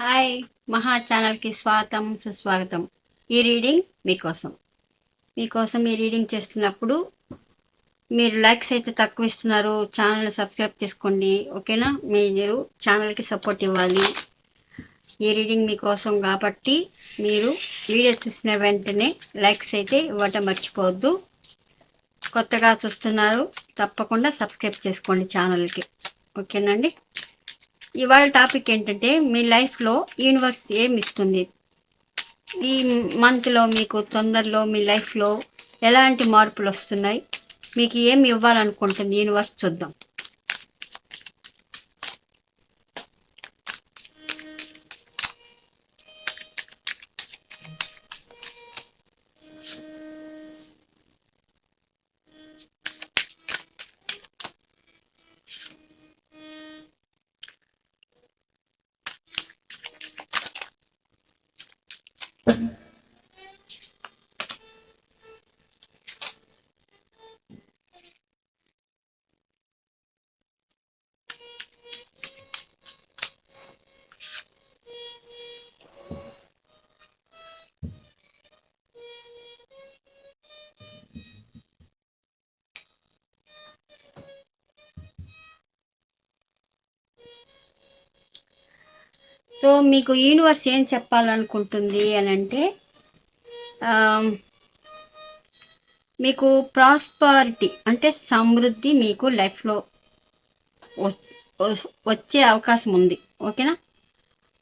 Hi మహా ఛానల్కి స్వాగతం సుస్వాగతం. ఈ రీడింగ్ మీకోసం. మీకోసం ఈ రీడింగ్ చేస్తున్నప్పుడు మీరు లైక్స్ అయితే తక్కువ ఇస్తున్నారు ఛానల్ సబ్స్క్రైబ్ చేసుకోండి ఓకేనా? మీరు ఛానల్కి సపోర్ట్ ఇవ్వాలి. ఈ రీడింగ్ మీకోసం కాబట్టి మీరు వీడియో చూసిన వెంటనే లైక్స్ అయితే ఇవ్వటం మర్చిపోవద్దు. కొత్తగా చూస్తున్నారు తప్పకుండా సబ్స్క్రైబ్ చేసుకోండి ఛానల్కి. ఓకేనండి? ఇవాళ టాపిక్ ఏంటంటే మీ లైఫ్లో యూనివర్స్ ఏమి ఇస్తుంది? ఈ మంత్లో మీకు తొందరలో మీ లైఫ్లో ఎలాంటి మార్పులు వస్తున్నాయి? మీకు ఏమి ఇవ్వాలనుకుంటుంది యూనివర్స్ చూద్దాం. సో మీకు యూనివర్స్ ఏం చెప్పాలనుకుంటుంది అని అంటే మీకు ప్రాస్పరిటీ అంటే సమృద్ధి మీకు లైఫ్లో వచ్చే అవకాశం ఉంది. ఓకేనా?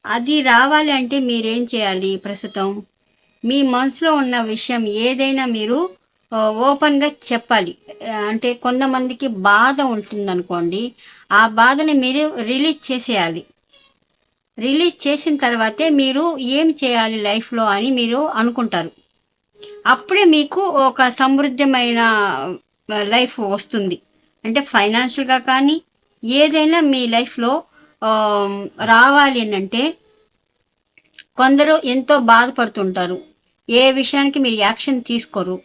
అది రావాలి అంటే మీరేం చేయాలి ప్రస్తుతం? మీ మనసులో ఉన్న విషయం ఏదైనా మీరు ఓపెన్గా చెప్పాలి. అంటే కొంతమందికి బాధ ఉంటుందనుకోండి ఆ బాధని మీరు రిలీజ్ చేసేయాలి. రిలీజ్ చేసిన తర్వాతే మీరు ఏం చేయాలి లైఫ్లో అని మీరు అనుకుంటారు. అప్పుడే మీకు ఒక సమృద్ధమైన లైఫ్ వస్తుంది. అంటే ఫైనాన్షియల్గా కానీ ఏదైనా మీ లైఫ్లో రావాలి అని అంటే కొందరు ఎంతో బాధపడుతుంటారు. ఏ విషయానికి మీరు యాక్షన్ తీసుకోరు.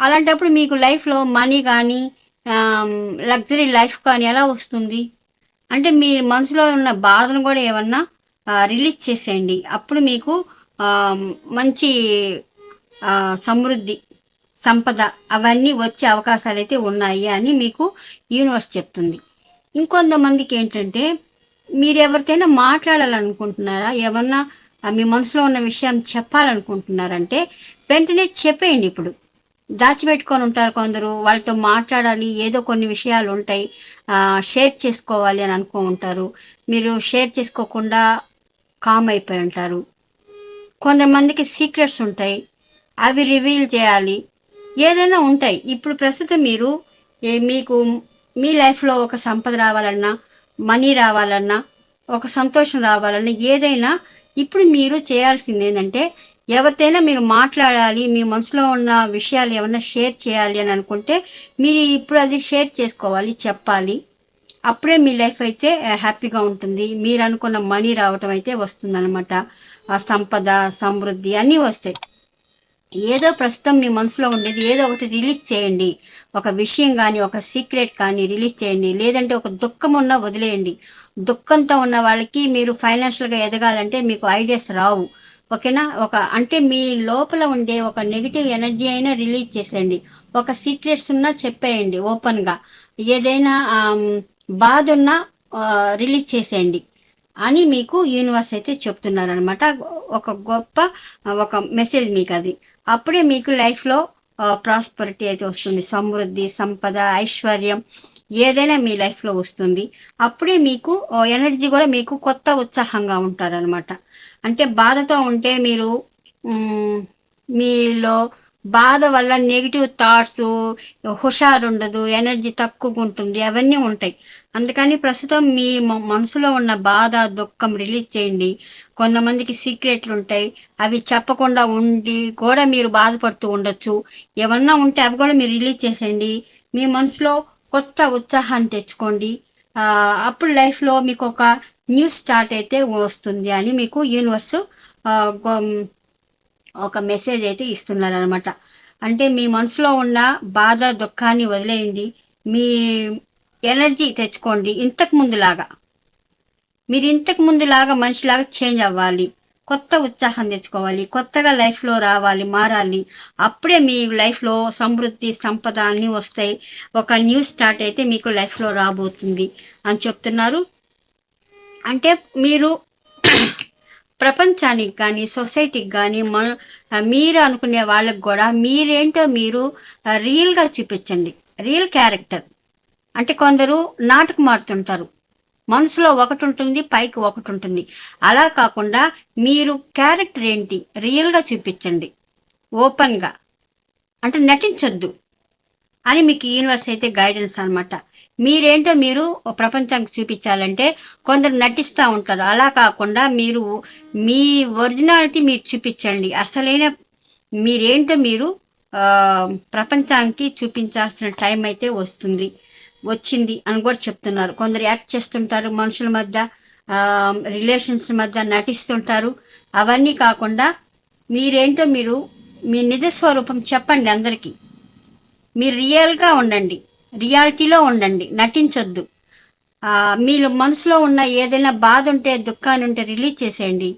అలాంటప్పుడు మీకు లైఫ్లో మనీ కానీ లగ్జరీ లైఫ్ కానీ ఎలా వస్తుంది? అంటే మీ మనసులో ఉన్న బాధను కూడా ఏమన్నా రిలీజ్ చేసేయండి. అప్పుడు మీకు మంచి సమృద్ధి సంపద అవన్నీ వచ్చే అవకాశాలు అయితే ఉన్నాయి అని మీకు యూనివర్స్ చెప్తుంది. ఇంకొంతమందికి ఏంటంటే మీరు ఎవరితోనైనా మాట్లాడాలనుకుంటున్నారా ఏమన్నా మీ మనసులో ఉన్న విషయం చెప్పాలనుకుంటున్నారంటే వెంటనే చెప్పేయండి ఇప్పుడు. దాచిపెట్టుకొని ఉంటారు కొందరు. వాళ్ళతో మాట్లాడాలి ఏదో కొన్ని విషయాలు ఉంటాయి షేర్ చేసుకోవాలి అని అనుకో ఉంటారు. మీరు షేర్ చేసుకోకుండా కామ్ అయిపోయి ఉంటారు. కొంతమందికి సీక్రెట్స్ ఉంటాయి. అవి రివీల్ చేయాలి. ఏదైనా ఉంటాయి. ఇప్పుడు ప్రస్తుతం మీరు మీకు మీ లైఫ్లో ఒక సంపద రావాలన్నా మనీ రావాలన్నా ఒక సంతోషం రావాలన్నా ఏదైనా ఇప్పుడు మీరు చేయాల్సింది ఏంటంటే ఎవరితోనైనా మీరు మాట్లాడాలి మీ మనసులో ఉన్న విషయాలు ఏమైనా షేర్ చేయాలి అని అనుకుంటే మీరు ఇప్పుడు అది షేర్ చేసుకోవాలి చెప్పాలి. అప్పుడే మీ లైఫ్ అయితే హ్యాపీగా ఉంటుంది. మీరు అనుకున్న మనీ రావటం అయితే వస్తుందన్నమాట. ఆ సంపద సమృద్ధి అన్నీ వస్తాయి. ఏదో ప్రస్తుతం మీ మనసులో ఉండేది ఏదో ఒకటి రిలీజ్ చేయండి. ఒక విషయం కానీ ఒక సీక్రెట్ కానీ రిలీజ్ చేయండి. లేదంటే ఒక దుఃఖం ఉన్నా వదిలేయండి. దుఃఖంతో ఉన్న వాళ్ళకి మీరు ఫైనాన్షియల్గా ఎదగాలంటే మీకు ఐడియాస్ రావు. ఓకేనా? ఒక అంటే మీ లోపల ఉండే ఒక నెగిటివ్ ఎనర్జీ అయినా రిలీజ్ చేసేయండి. ఒక సీక్రెట్స్ ఉన్నా చెప్పేయండి ఓపెన్గా ఏదైనా బాధ ఉన్నా రిలీజ్ చేసేయండి అని మీకు యూనివర్స్ అయితే చెప్తున్నారు అనమాట ఒక గొప్ప ఒక మెసేజ్ మీకు అది. అప్పుడే మీకు లైఫ్లో ప్రాస్పరిటీ అయితే వస్తుంది. సమృద్ధి సంపద ఐశ్వర్యం ఏదైనా మీ లైఫ్లో వస్తుంది. అప్పుడే మీకు ఎనర్జీ కూడా మీకు కొత్త ఉత్సాహంగా ఉంటారనమాట అంటే బాధతో ఉంటే మీరు మీలో బాధ వల్ల నెగిటివ్ థాట్స్ హుషారు ఉండదు ఎనర్జీ తక్కువగా ఉంటుంది అవన్నీ ఉంటాయి. అందుకని ప్రస్తుతం మీ మనసులో ఉన్న బాధ దుఃఖం రిలీజ్ చేయండి. కొంతమందికి సీక్రెట్లు ఉంటాయి అవి చెప్పకుండా ఉండి కూడా మీరు బాధపడుతూ ఉండొచ్చు. ఏమన్నా ఉంటే అవి కూడా మీరు రిలీజ్ చేసేయండి. మీ మనసులో కొత్త ఉత్సాహాన్ని తెచ్చుకోండి. అప్పుడు లైఫ్లో మీకు ఒక న్యూ స్టార్ట్ అయితే వస్తుంది అని మీకు యూనివర్స్ ఒక మెసేజ్ అయితే ఇస్తున్నారు అనమాట అంటే మీ మనసులో ఉన్న బాధ దుఃఖాన్ని వదిలేయండి. మీ ఎనర్జీ తెచ్చుకోండి ఇంతకు ముందులాగా. మీరు ఇంతకు ముందులాగా మనిషిలాగా చేంజ్ అవ్వాలి. కొత్త ఉత్సాహం తెచ్చుకోవాలి. కొత్తగా లైఫ్లో రావాలి మారాలి. అప్పుడే మీ లైఫ్లో సమృద్ధి సంపద అన్నీ వస్తాయి. ఒక న్యూ స్టార్ట్ అయితే మీకు లైఫ్లో రాబోతుంది అని చెప్తున్నారు. అంటే మీరు ప్రపంచానికి కానీ సొసైటీకి కానీ మన మీరు అనుకునే వాళ్ళకి కూడా మీరేంటో మీరు రియల్గా చూపించండి. రియల్ క్యారెక్టర్ అంటే కొందరు నాటకం ఆడుతుంటారు. మనసులో ఒకటి ఉంటుంది పైకి ఒకటి ఉంటుంది. అలా కాకుండా మీరు క్యారెక్టర్ ఏంటి రియల్గా చూపించండి. ఓపెన్గా అంటే నటించొద్దు. అని మీకు యూనివర్స్ అయితే గైడెన్స్ అనమాట మీరేంటో మీరు ప్రపంచానికి చూపించాలంటే కొందరు నటిస్తూ ఉంటారు. అలా కాకుండా మీరు మీ ఒరిజినాలిటీ మీరు చూపించండి. అసలైన మీరేంటో మీరు ప్రపంచానికి చూపించాల్సిన టైం అయితే వస్తుంది. వచ్చింది అని కూడా చెప్తున్నారు. కొందరు యాక్ట్ చేస్తుంటారు మనుషుల మధ్య రిలేషన్స్ మధ్య నటిస్తుంటారు. అవన్నీ కాకుండా మీరేంటో మీరు మీ నిజస్వరూపం చెప్పండి అందరికీ. మీరు రియల్గా ఉండండి. రియాలిటీలో ఉండండి నటించొద్దు. మీరు మనసులో ఉన్న ఏదైనా బాధ ఉంటే దుఃఖాన్ని ఉంటే రిలీజ్ చేసేయండి.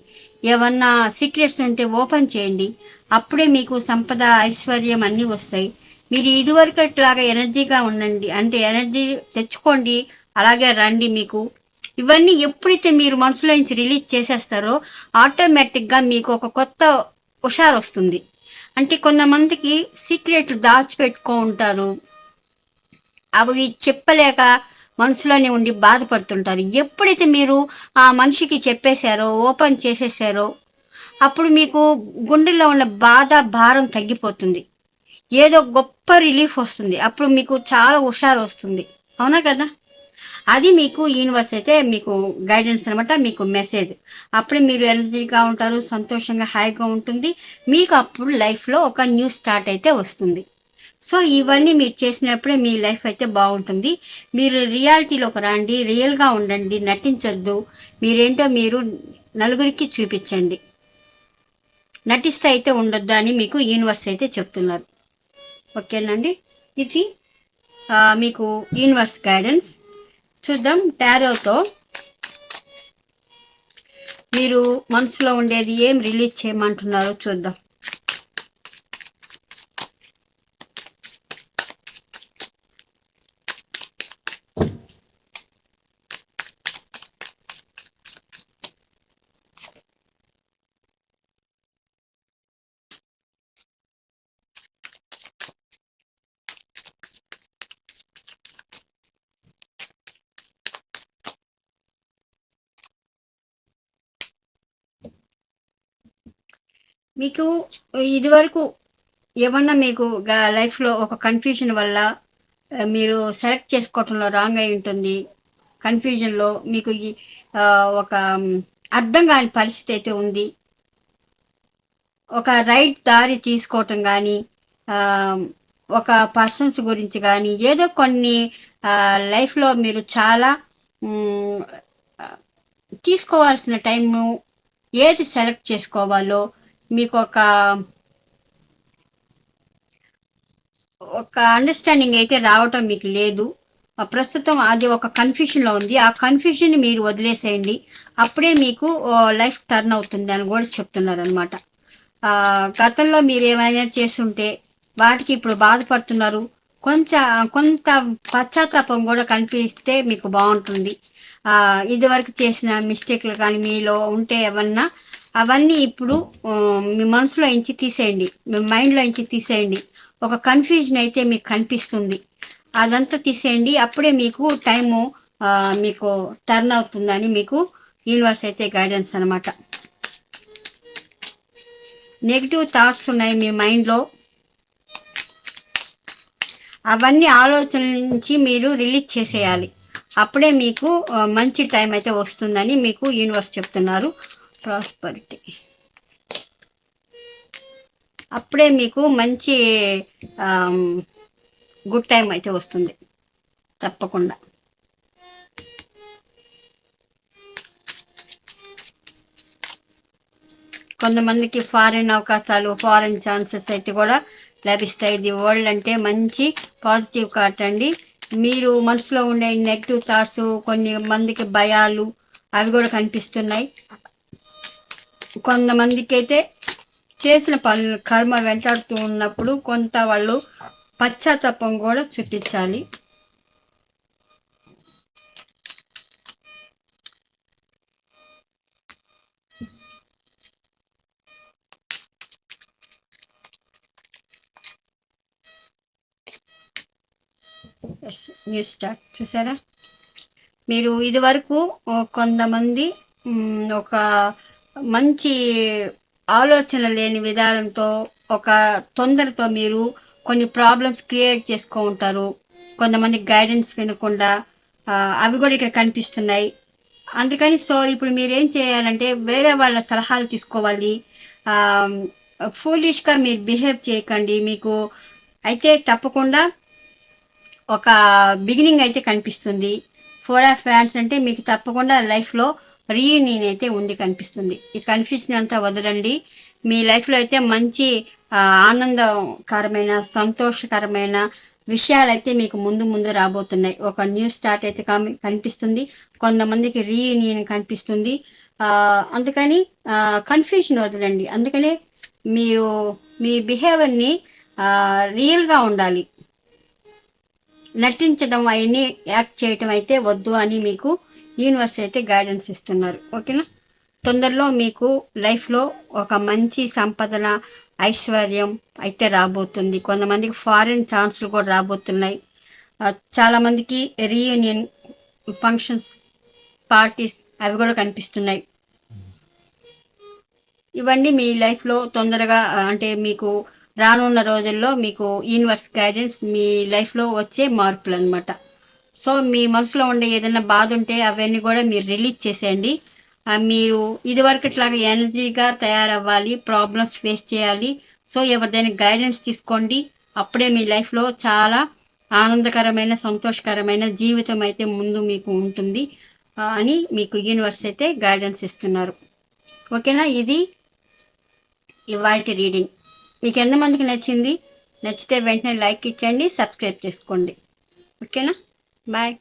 ఏమన్నా సీక్రెట్స్ ఉంటే ఓపెన్ చేయండి. అప్పుడే మీకు సంపద ఐశ్వర్యం అన్నీ వస్తాయి. మీరు ఇదివరకట్లాగా ఎనర్జీగా ఉండండి. అంటే ఎనర్జీ తెచ్చుకోండి అలాగే రండి మీకు. ఇవన్నీ ఎప్పుడైతే మీరు మనసులో నుంచి రిలీజ్ చేసేస్తారో ఆటోమేటిక్గా మీకు ఒక కొత్త హుషారు వస్తుంది అంటే కొంతమందికి సీక్రెట్లు దాచిపెట్టుకో ఉంటారు అవి చెప్పలేక మనసులోనే ఉండి బాధపడుతుంటారు. ఎప్పుడైతే మీరు ఆ మనిషికి చెప్పేశారో ఓపెన్ చేసేసారో అప్పుడు మీకు గుండెల్లో ఉన్న బాధ భారం తగ్గిపోతుంది. ఏదో గొప్ప రిలీఫ్ వస్తుంది. అప్పుడు మీకు చాలా హుషారు వస్తుంది. అవునా కదా? అది మీకు యూనివర్స్ అయితే మీకు గైడెన్స్ అనమాట మీకు మెసేజ్ అప్పుడే మీరు ఎనర్జీగా ఉంటారు సంతోషంగా హాయిగా ఉంటుంది. మీకు అప్పుడు లైఫ్లో ఒక న్యూ స్టార్ట్ అయితే వస్తుంది. సో ఇవన్నీ మీరు చేసినప్పుడే మీ లైఫ్ అయితే బాగుంటుంది. మీరు రియాలిటీలోకి రండి రియల్గా ఉండండి నటించొద్దు. మీరేంటో మీరు నలుగురికి చూపించండి. నటిస్తే అయితే ఉండొద్దు అని మీకు యూనివర్స్ అయితే చెప్తున్నారు. ఓకేనండి? ఇది మీకు యూనివర్స్ గైడెన్స్. చూద్దాం టారోతో మీరు మనసులో ఉండేది ఏం రిలీజ్ చేయమంటున్నారో చూద్దాం. మీకు ఇదివరకు ఏమన్నా మీకు లైఫ్లో ఒక కన్ఫ్యూజన్ వల్ల మీరు సెలెక్ట్ చేసుకోవటంలో రాంగ్ అయి ఉంటుంది. కన్ఫ్యూజన్లో మీకు ఒక అర్థం కాని పరిస్థితి అయితే ఉంది. ఒక రైట్ దారి తీసుకోవటం కానీ ఒక పర్సన్స్ గురించి కానీ ఏదో కొన్ని లైఫ్లో మీరు చాలా తీసుకోవాల్సిన టైము ఏది సెలెక్ట్ చేసుకోవాలో మీకు ఒక ఒక అండర్స్టాండింగ్ అయితే రావటం మీకు లేదు. ప్రస్తుతం అది ఒక కన్ఫ్యూషన్లో ఉంది. ఆ కన్ఫ్యూషన్ మీరు వదిలేసేయండి. అప్పుడే మీకు లైఫ్ టర్న్ అవుతుంది అని కూడా చెప్తున్నారు అనమాట గతంలో మీరు ఏమైనా చేస్తుంటే వాటికి ఇప్పుడు బాధపడుతున్నారు. కొంచెం కొంత పశ్చాత్తాపం కూడా కనిపిస్తే మీకు బాగుంటుంది. ఇదివరకు చేసిన మిస్టేక్లు కానీ మీలో ఉంటే ఏమన్నా అవన్నీ ఇప్పుడు మీ మనసులో ఇంచి తీసేయండి. మీ మైండ్లో ఇంచి తీసేయండి. ఒక కన్ఫ్యూజన్ అయితే మీకు కనిపిస్తుంది. అదంతా తీసేయండి. అప్పుడే మీకు టైము మీకు టర్న్ అవుతుందని మీకు యూనివర్స్ అయితే గైడెన్స్ అనమాట నెగిటివ్ థాట్స్ ఉన్నాయి మీ మైండ్లో. అవన్నీ ఆలోచనల నుంచి మీరు రిలీజ్ చేసేయాలి. అప్పుడే మీకు మంచి టైం అయితే వస్తుందని మీకు యూనివర్స్ చెప్తున్నారు. ప్రాస్పరిటీ అప్పుడే మీకు మంచి um, గుడ్ టైం అయితే వస్తుంది. తప్పకుండా. కొంతమందికి ఫారిన్ అవకాశాలు ఫారిన్ ఛాన్సెస్ అయితే కూడా లభిస్తాయి. ఇది వరల్డ్ అంటే మంచి పాజిటివ్ కార్ట్ అండి. మీరు మనసులో ఉండే నెగిటివ్ థాట్స్ కొన్ని మందికి భయాలు అవి కూడా కనిపిస్తున్నాయి. కొంతమందికి అయితే చేసిన పనులు కర్మ వెంటాడుతూ ఉన్నప్పుడు కొంత వాళ్ళు పశ్చాత్తాపం కూడా చూపించాలి. ఎస్ స్టార్ట్ చూసారా? మీరు ఇదివరకు కొంతమంది ఒక మంచి ఆలోచన లేని విధానంతో ఒక తొందరతో మీరు కొన్ని ప్రాబ్లమ్స్ క్రియేట్ చేసుకో ఉంటారు. కొంతమంది గైడెన్స్ వినకుండా అవి కూడా ఇక్కడ కనిపిస్తున్నాయి. అందుకని సో ఇప్పుడు మీరు ఏం చేయాలంటే వేరే వాళ్ళ సలహాలు తీసుకోవాలి. ఫూలిష్గా మీరు బిహేవ్ చేయకండి. మీకు అయితే తప్పకుండా ఒక బిగినింగ్ అయితే కనిపిస్తుంది. ఫోర్ ఆఫ్ ఫ్యాన్స్ అంటే మీకు తప్పకుండా లైఫ్లో రీయూనియన్ అయితే ఉంది కనిపిస్తుంది. ఈ కన్ఫ్యూజన్ అంతా వదలండి. మీ లైఫ్లో అయితే మంచి ఆనందకరమైన సంతోషకరమైన విషయాలు అయితే మీకు ముందు ముందు రాబోతున్నాయి. ఒక న్యూ స్టార్ట్ అయితే కనిపిస్తుంది. కొంతమందికి రీయూనియన్ కనిపిస్తుంది. అందుకని కన్ఫ్యూజన్ వదలండి. అందుకనే మీరు మీ బిహేవియర్ని రియల్గా ఉండాలి. నటించడం అవన్నీ యాక్ట్ చేయటం అయితే వద్దు అని మీకు యూనివర్స్ అయితే గైడెన్స్ ఇస్తున్నారు. ఓకేనా? తొందరలో మీకు లైఫ్లో ఒక మంచి సంపదన ఐశ్వర్యం అయితే రాబోతుంది. కొంతమందికి ఫారిన్ ఛాన్స్లు కూడా రాబోతున్నాయి. చాలామందికి రీయూనియన్ ఫంక్షన్స్ పార్టీస్ అవి కూడా కనిపిస్తున్నాయి. ఇవన్నీ మీ లైఫ్లో తొందరగా అంటే మీకు రానున్న రోజుల్లో మీకు యూనివర్స్ గైడెన్స్ మీ లైఫ్లో వచ్చే మార్పులు అనమాట సో మీ మనసులో ఉండే ఏదైనా బాధ ఉంటే అవన్నీ కూడా మీరు రిలీజ్ చేసేయండి. మీరు మీరు ఇదివరకట్లాగా ఎనర్జీగా తయారవ్వాలి ప్రాబ్లమ్స్ ఫేస్ చేయాలి. సో ఎవరిదైనా గైడెన్స్ తీసుకోండి. అప్పుడే మీ లైఫ్లో చాలా ఆనందకరమైన సంతోషకరమైన జీవితం అయితే ముందు మీకు ఉంటుంది. అని మీకు యూనివర్స్ అయితే గైడెన్స్ ఇస్తున్నారు. ఓకేనా? ఇది ఇవాటి రీడింగ్ మీకు ఎంతమందికి నచ్చింది? నచ్చితే వెంటనే లైక్ ఇచ్చండి సబ్స్క్రైబ్ చేసుకోండి. ఓకేనా? Bye.